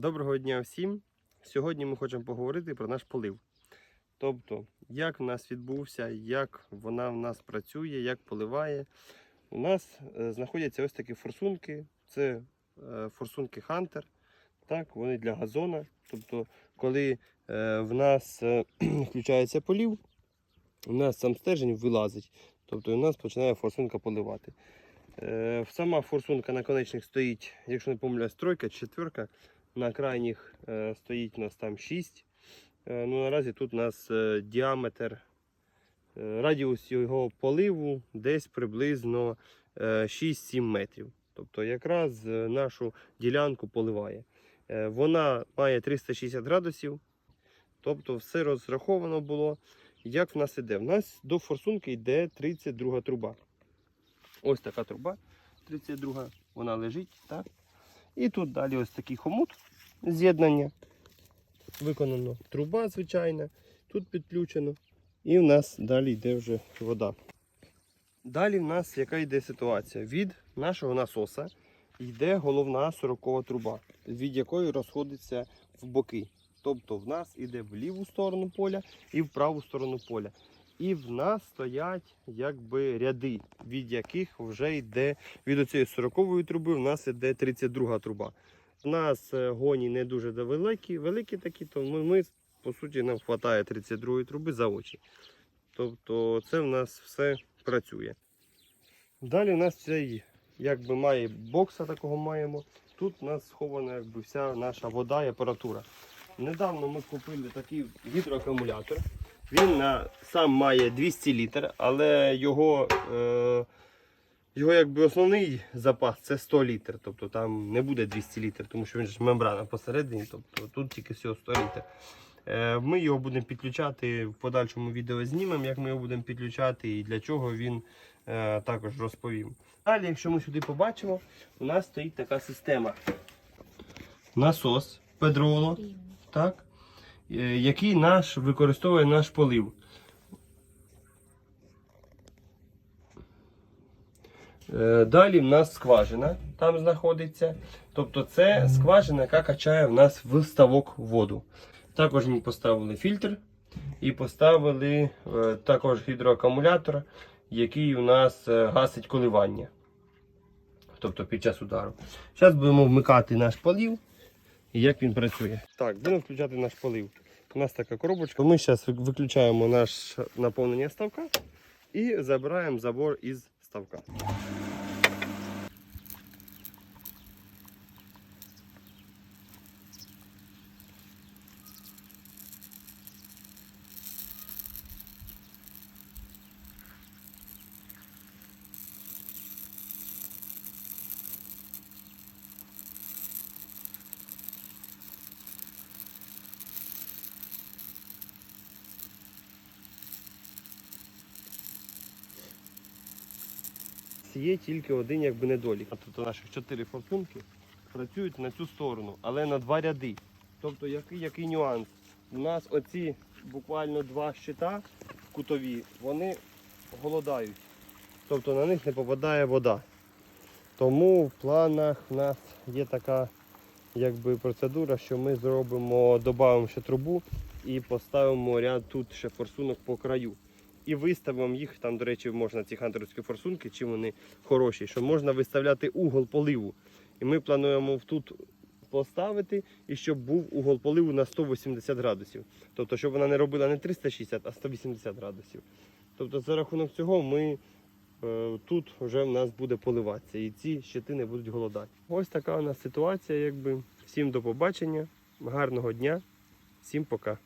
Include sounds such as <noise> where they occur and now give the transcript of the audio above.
Доброго дня всім! Сьогодні ми хочемо поговорити про наш полив. Тобто, як в нас відбувся, як вона в нас працює, як поливає. У нас е, знаходяться ось такі форсунки. Це е, форсунки Hunter. Так, вони для газона. Тобто, коли е, в нас <clears throat> включається полів, у нас сам стержень вилазить. Тобто у нас починає форсунка поливати. Сама форсунка наконечник стоїть, якщо не помиляюсь, тройка, четверка. На крайніх е, стоїть у нас там 6. Е, ну, наразі тут у нас е, діаметр, радіус його поливу десь приблизно е, 6-7 метрів. Тобто якраз нашу ділянку поливає. Вона має 360 градусів. Тобто все розраховано було. Як в нас іде? В нас до форсунки йде 32 труба. Ось така труба. 32 вона лежить. так. І тут далі ось такий хомут з'єднання. Виконано труба, звичайна. Тут підключено. І в нас далі йде вже вода. Далі в нас яка йде ситуація? Від нашого насоса йде головна 40 труба, від якої розходиться в боки. Тобто в нас йде в ліву сторону поля і в праву сторону поля. І в нас стоять якби ряди, від яких вже йде від оцієї 40 труби, в нас йде 32 труба. У нас е, гоні не дуже великі, великі такі, то ми, ми по суті нам вистачає 32 труби за очі. Тобто це в нас все працює. Далі у нас цей якби має бокса такого маємо. Тут у нас схована якби вся наша вода і апаратура. Недавно ми купили такий гідроакумулятор. Він на, сам має 200 літр, але його, е, його якби основний запас це 100 літр. Тобто там не буде 200 літр, тому що він ж мембрана посередині, тобто тут тільки всього 100 літр. Е, ми його будемо підключати в подальшому відео знімемо, як ми його будемо підключати і для чого він е, також розповім. Далі, якщо ми сюди побачимо, у нас стоїть така система. Насос Педроло, так, який наш використовує наш полив. Далі в нас скважина там знаходиться. Тобто це скважина, яка качає в нас в ставок воду. Також ми поставили фільтр і поставили е, також гідроакумулятор, який у нас е, гасить коливання. Тобто під час удару. Зараз будемо вмикати наш полив і як він працює. Так, будемо включати наш полив. У нас така коробочка. Ми зараз виключаємо наш наповнення ставка і забираємо забор із ставка. Є тільки один якби недолік. А Тобто наших чотири форсунки працюють на цю сторону, але на два ряди. Тобто який, який нюанс? У нас оці буквально два щита кутові, вони голодають. Тобто на них не попадає вода. Тому в планах в нас є така якби, процедура, що ми зробимо, додамо ще трубу і поставимо ряд тут ще форсунок по краю. І виставимо їх, там, до речі, можна ці хантерівські форсунки, чим вони хороші, що можна виставляти угол поливу. І ми плануємо тут поставити, і щоб був угол поливу на 180 градусів. Тобто, щоб вона не робила не 360, а 180 градусів. Тобто, за рахунок цього ми е, тут вже в нас буде поливатися і ці щити не будуть голодати. Ось така у нас ситуація. Якби. Всім до побачення, гарного дня, всім пока.